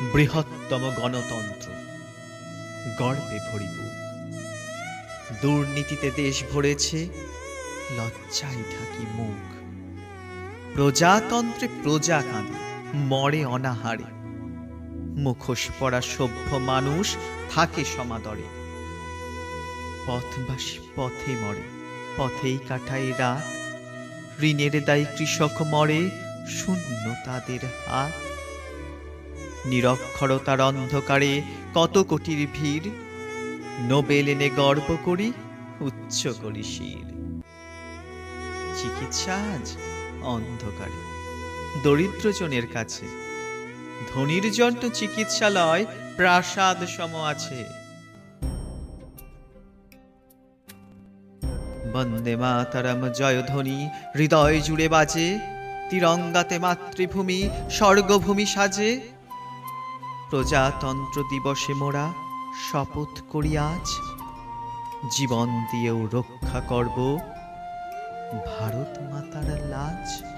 বৃহত্তম গণতন্ত্র। গর্বে ভরি বুক। দুর্নীতিতে দেশ ভরেছে, লজ্জায় ঢাকি মুখ। প্রজাতন্ত্রে প্রজা কাঁদে, মরে অনাহারে। মুখোশ পরা সভ্য মানুষ থাকে সমাদরে। পথবাসী পথে মরে, পথেই কাটায় রাত। ঋণের দায়ী কৃষক মরে, শূন্য তাদের হাত। নিরক্ষরতার অন্ধকারে কত কোটির ভিড়? নোবেল এনে গর্ব করি, উচ্চ করি শির। চিকিৎসা আজ অন্ধকারে। দরিদ্রজনের কাছে। ধনির জন্য চিকিৎসালয়, প্রাসাদ সম আছে। বন্দে মাতারাম জয়ধ্বনি হৃদয় জুড়ে বাজে। তিরঙ্গাতে মাতৃভূমি, স্বর্গভূমি সাজে। প্রজাতন্ত্র দিবসে মোরা শপথ করি আজ। জীবন দিয়েও রক্ষা করব ভারত মাতার লাজ।